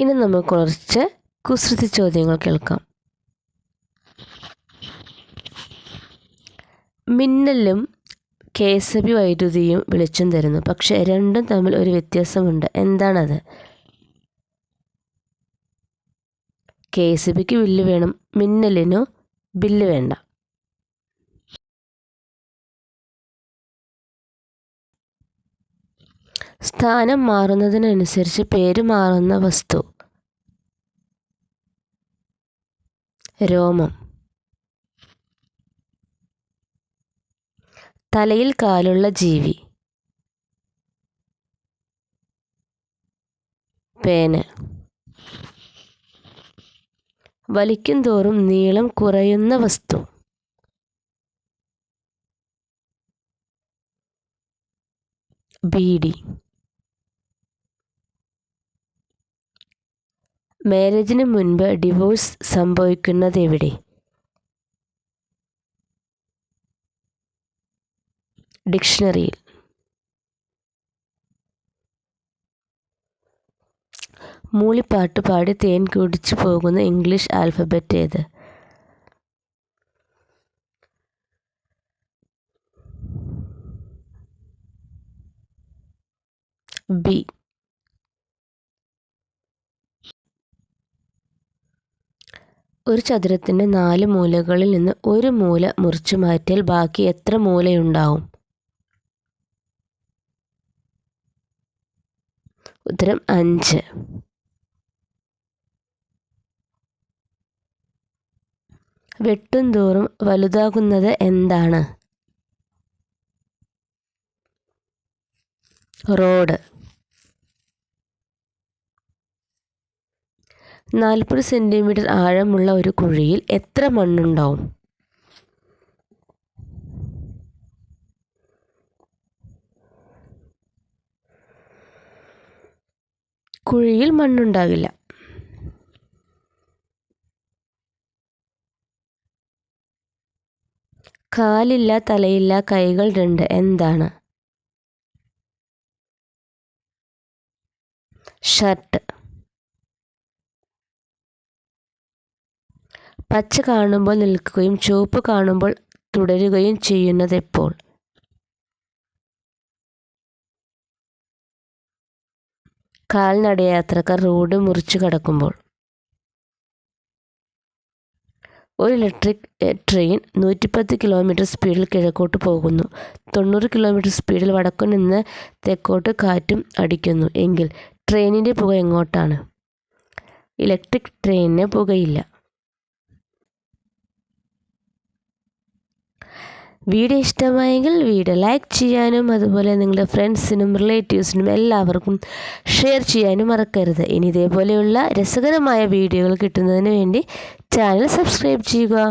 ഇനി നമ്മൾ കുറച്ച് കുസൃതി ചോദ്യങ്ങൾ കേൾക്കാം. മിന്നലും കെ എസ് ബി വൈദ്യുതിയും വെളിച്ചം തരുന്നു. പക്ഷേ രണ്ടും തമ്മിൽ ഒരു വ്യത്യാസമുണ്ട്. എന്താണത്? കെ എസ് ബിക്ക് ബില്ല് വേണം മിന്നലിനോ ബില്ല് വേണ്ട. സ്ഥാനം മാറുന്നതിനനുസരിച്ച് പേര് മാറുന്ന വസ്തു. രോമം. തലയിൽ കാലുള്ള ജീവി. പേന. വലിക്കും തോറും നീളം കുറയുന്ന വസ്തു. ബീഡി. മാരേജിന് മുൻപ് ഡിവോഴ്സ് സംഭവിക്കുന്നത് എവിടെ? ഡിക്ഷണറിയിൽ. മൂളിപ്പാട്ട് പാടി തേൻ കുടിച്ചു പോകുന്ന ഇംഗ്ലീഷ് ആൽഫബറ്റ് ഏത്? ബി. ഒരു ചതുരത്തിന്റെ നാല് മൂലകളിൽ നിന്ന് ഒരു മൂല മുറിച്ചു മാറ്റിയാൽ ബാക്കി എത്ര മൂലയുണ്ടാവും? ഉത്തരം അഞ്ച്. വെട്ടും തോറും വലുതാകുന്നത് എന്താണ്? റോഡ്. നാൽപ്പത് സെന്റിമീറ്റർ ആഴമുള്ള ഒരു കുഴിയിൽ എത്ര മണ്ണുണ്ടാവും? കുഴിയിൽ മണ്ണുണ്ടാകില്ല. കാലില്ല തലയില്ല കൈകൾ രണ്ട്. എന്താണ്? ഷർട്ട്. പച്ച കാണുമ്പോൾ നിൽക്കുകയും ചുവപ്പ് കാണുമ്പോൾ തുടരുകയും ചെയ്യുന്നത് എപ്പോൾ കാൽനടയാത്രക്കാർ റോഡ് മുറിച്ചു കടക്കുമ്പോൾ. ഒരു ഇലക്ട്രിക് ട്രെയിൻ നൂറ്റിപ്പത്ത് കിലോമീറ്റർ സ്പീഡിൽ കിഴക്കോട്ട് പോകുന്നു. തൊണ്ണൂറ് കിലോമീറ്റർ സ്പീഡിൽ വടക്കു നിന്ന് തെക്കോട്ട് കാറ്റും അടിക്കുന്നു. എങ്കിൽ ട്രെയിനിന്റെ പുക എങ്ങോട്ടാണ്? ഇലക്ട്രിക് ട്രെയിനിന് പുകയില്ല. വീഡിയോ ഇഷ്ടമായെങ്കിൽ വീഡിയോ ലൈക്ക് ചെയ്യാനും അതുപോലെ നിങ്ങളുടെ ഫ്രണ്ട്സിനും റിലേറ്റീവ്സിനും എല്ലാവർക്കും ഷെയർ ചെയ്യാനും മറക്കരുത്. ഇനി ഇതേപോലെയുള്ള രസകരമായ വീഡിയോകൾ കിട്ടുന്നതിന് വേണ്ടി ചാനൽ സബ്സ്ക്രൈബ് ചെയ്യുക.